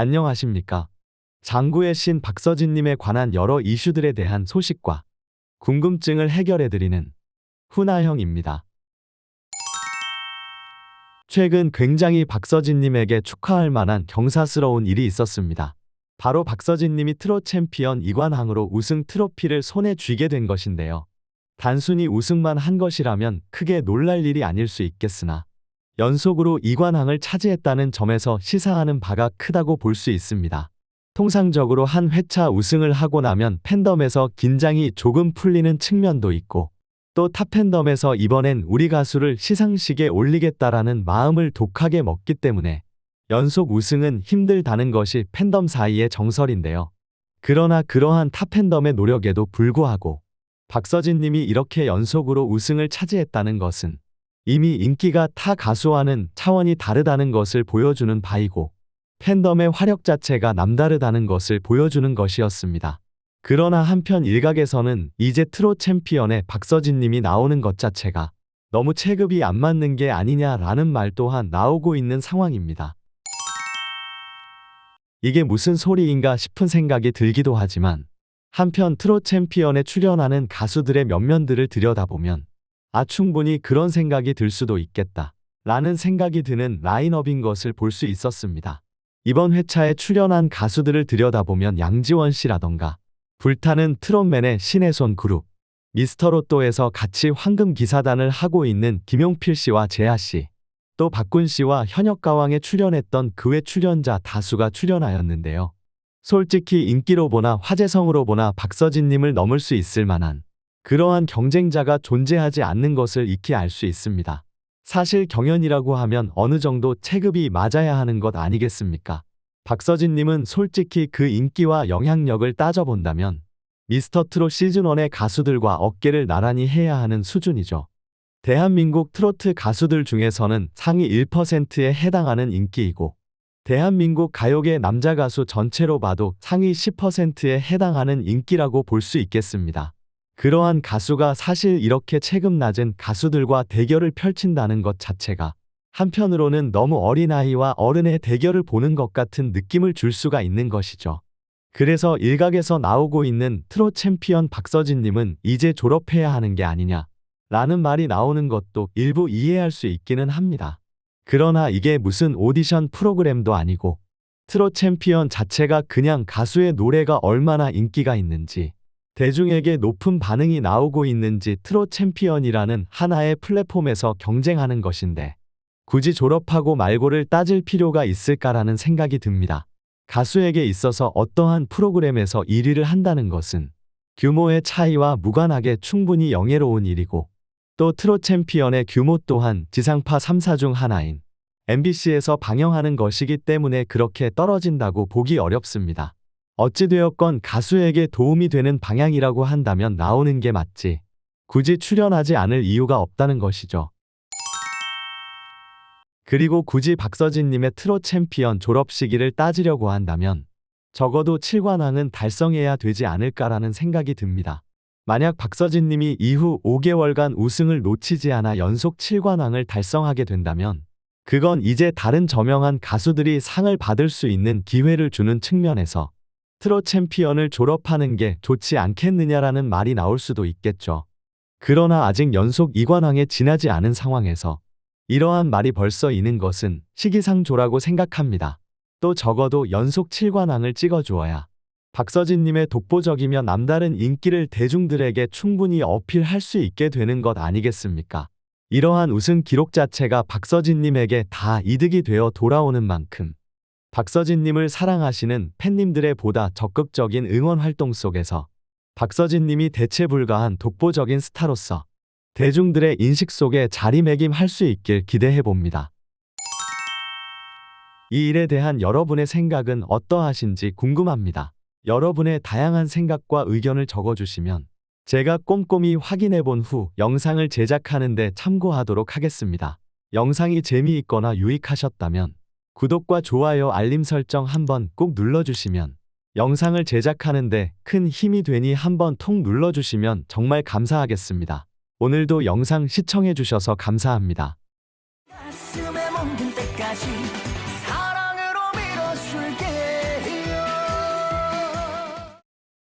안녕하십니까. 장구의 신 박서진님에 관한 여러 이슈들에 대한 소식과 궁금증을 해결해드리는 훈아형입니다. 최근 굉장히 박서진님에게 축하할 만한 경사스러운 일이 있었습니다. 바로 박서진님이 트롯 챔피언 이관왕으로 우승 트로피를 손에 쥐게 된 것인데요. 단순히 우승만 한 것이라면 크게 놀랄 일이 아닐 수 있겠으나 연속으로 이관왕을 차지했다는 점에서 시사하는 바가 크다고 볼 수 있습니다. 통상적으로 한 회차 우승을 하고 나면 팬덤에서 긴장이 조금 풀리는 측면도 있고 또 탑팬덤에서 이번엔 우리 가수를 시상식에 올리겠다라는 마음을 독하게 먹기 때문에 연속 우승은 힘들다는 것이 팬덤 사이의 정설인데요. 그러나 그러한 탑팬덤의 노력에도 불구하고 박서진 님이 이렇게 연속으로 우승을 차지했다는 것은 이미 인기가 타 가수와는 차원이 다르다는 것을 보여주는 바이고 팬덤의 화력 자체가 남다르다는 것을 보여주는 것이었습니다. 그러나 한편 일각에서는 이제 트롯 챔피언의 박서진 님이 나오는 것 자체가 너무 체급이 안 맞는 게 아니냐라는 말 또한 나오고 있는 상황입니다. 이게 무슨 소리인가 싶은 생각이 들기도 하지만 한편 트롯 챔피언에 출연하는 가수들의 면면들을 들여다보면 아 충분히 그런 생각이 들 수도 있겠다 라는 생각이 드는 라인업인 것을 볼 수 있었습니다. 이번 회차에 출연한 가수들을 들여다보면 양지원 씨라던가 불타는 트롯맨의 신혜손 그룹, 미스터 로또에서 같이 황금 기사단을 하고 있는 김용필 씨와 재하 씨, 또 박군 씨와 현역 가왕에 출연했던 그외 출연자 다수가 출연하였는데요. 솔직히 인기로 보나 화제성으로 보나 박서진님을 넘을 수 있을 만한 그러한 경쟁자가 존재하지 않는 것을 익히 알 수 있습니다. 사실 경연이라고 하면 어느 정도 체급이 맞아야 하는 것 아니겠습니까? 박서진님은 솔직히 그 인기와 영향력을 따져본다면 미스터 트롯 시즌1의 가수들과 어깨를 나란히 해야 하는 수준이죠. 대한민국 트로트 가수들 중에서는 상위 1%에 해당하는 인기이고 대한민국 가요계 남자 가수 전체로 봐도 상위 10%에 해당하는 인기라고 볼 수 있겠습니다. 그러한 가수가 사실 이렇게 체급 낮은 가수들과 대결을 펼친다는 것 자체가 한편으로는 너무 어린아이와 어른의 대결을 보는 것 같은 느낌을 줄 수가 있는 것이죠. 그래서 일각에서 나오고 있는 트롯 챔피언 박서진님은 이제 졸업해야 하는 게 아니냐 라는 말이 나오는 것도 일부 이해할 수 있기는 합니다. 그러나 이게 무슨 오디션 프로그램도 아니고 트롯 챔피언 자체가 그냥 가수의 노래가 얼마나 인기가 있는지 대중에게 높은 반응이 나오고 있는지 트롯 챔피언이라는 하나의 플랫폼에서 경쟁하는 것인데 굳이 졸업하고 말고를 따질 필요가 있을까라는 생각이 듭니다. 가수에게 있어서 어떠한 프로그램에서 1위를 한다는 것은 규모의 차이와 무관하게 충분히 영예로운 일이고 또 트롯 챔피언의 규모 또한 지상파 3사 중 하나인 MBC에서 방영하는 것이기 때문에 그렇게 떨어진다고 보기 어렵습니다. 어찌되었건 가수에게 도움이 되는 방향이라고 한다면 나오는 게 맞지. 굳이 출연하지 않을 이유가 없다는 것이죠. 그리고 굳이 박서진님의 트롯 챔피언 졸업 시기를 따지려고 한다면 적어도 7관왕은 달성해야 되지 않을까라는 생각이 듭니다. 만약 박서진님이 이후 5개월간 우승을 놓치지 않아 연속 7관왕을 달성하게 된다면 그건 이제 다른 저명한 가수들이 상을 받을 수 있는 기회를 주는 측면에서 트롯 챔피언을 졸업하는 게 좋지 않겠느냐라는 말이 나올 수도 있겠죠. 그러나 아직 연속 2관왕에 지나지 않은 상황에서 이러한 말이 벌써 있는 것은 시기상조라고 생각합니다. 또 적어도 연속 7관왕을 찍어주어야 박서진님의 독보적이며 남다른 인기를 대중들에게 충분히 어필할 수 있게 되는 것 아니겠습니까? 이러한 우승 기록 자체가 박서진님에게 다 이득이 되어 돌아오는 만큼 박서진님을 사랑하시는 팬님들의 보다 적극적인 응원 활동 속에서 박서진님이 대체 불가한 독보적인 스타로서 대중들의 인식 속에 자리매김할 수 있길 기대해 봅니다. 이 일에 대한 여러분의 생각은 어떠하신지 궁금합니다. 여러분의 다양한 생각과 의견을 적어주시면 제가 꼼꼼히 확인해 본 후 영상을 제작하는 데 참고하도록 하겠습니다. 영상이 재미있거나 유익하셨다면 구독과 좋아요 알림 설정 한번 꼭 눌러주시면 영상을 제작하는데 큰 힘이 되니 한번 통 눌러주시면 정말 감사하겠습니다. 오늘도 영상 시청해주셔서 감사합니다.